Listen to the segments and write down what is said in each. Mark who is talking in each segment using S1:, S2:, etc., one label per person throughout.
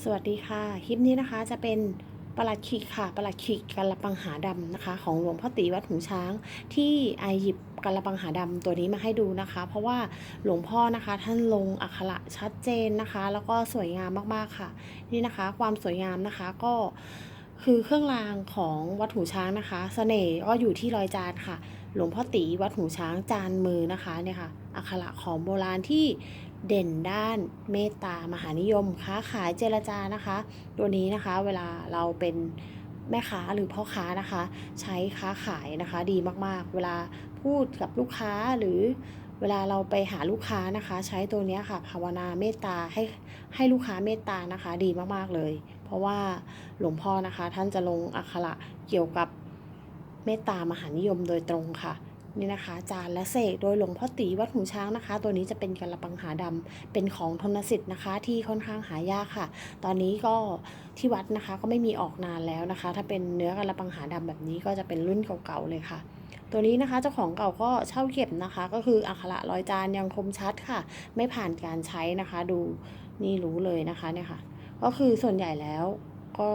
S1: สวัสดีค่ะ คลิปนี้นะคะจะเป็นประหลัดขิกค่ะประหลัดขิกกัละปังหาดำนะคะ ของหลวงพ่อตีวัดหูช้าง ที่ไอหยิบกัละปังหาดำตัวนี้มาให้ดูนะคะ เพราะว่าหลวงพ่อนะคะท่านลงอักขระชัดเจนนะคะ แล้วก็สวยงามมากๆค่ะ นี่นะคะ ความสวยงามนะคะก็ คือเครื่องรางของวัดหูช้างนะคะเสน่ห์ก็อยู่ที่รอยจานค่ะ หลวงพ่อตีวัดหูช้างจานมือนะคะเนี่ยค่ะอักขระของโบราณที่เด่นด้านเมตตามหานิยมค้าขายเจรจานะคะ ตัวนี้นะคะเวลาเราเป็นแม่ค้าหรือพ่อค้านะคะ ใช้ค้าขายนะคะดีมากๆ เวลาพูดกับลูกค้าหรือเวลาเราไปหาลูกค้านะคะ ใช้ตัวนี้ค่ะภาวนาเมตตาให้ให้ลูกค้าเมตตานะคะ ดีมากๆเลย ราะว่าหลวงพ่อนะคะ ท่านจะลงอักขระเกี่ยวกับเมตตามหานิยมโดยตรงค่ะนี่นะคะ จานและเสกโดยหลวงพ่อตีวัดหูช้างนะคะ ตัวนี้จะเป็นกระปังหาดำเป็นของทนสิทธิ์นะคะ ที่ค่อนข้างหายากค่ะ ตอนนี้ก็ที่วัดนะคะก็ไม่มีออกนานแล้วนะคะ ถ้าเป็นเนื้อกระปังหาดำแบบนี้ก็จะเป็นรุ่นเก่าๆเลยค่ะ ตัวนี้นะคะเจ้าของเก่าก็เช่าเก็บนะคะ ก็คืออักขระรอยจานยังคมชัดค่ะ ไม่ผ่านการใช้นะคะ ดูนี่รู้เลยนะคะเนี่ยค่ะ ก็คือส่วนใหญ่แล้วก็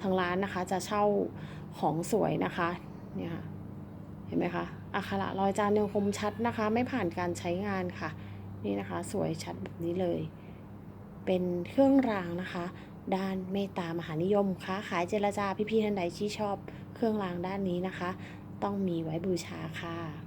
S1: ทางร้านนะคะจะเช่าของสวยนะคะเนี่ยค่ะเห็นไหมคะอักขระรอยจานยังคมชัดนะคะ ไม่ผ่านการใช้งานค่ะ นี่นะคะ สวยชัดแบบนี้เลย เป็นเครื่องรางนะคะ ด้านเมตตามหานิยมค้าขายเจรจาพี่ๆท่านใดที่ชอบเครื่องรางด้านนี้นะคะ ต้องมีไว้บูชาค่ะ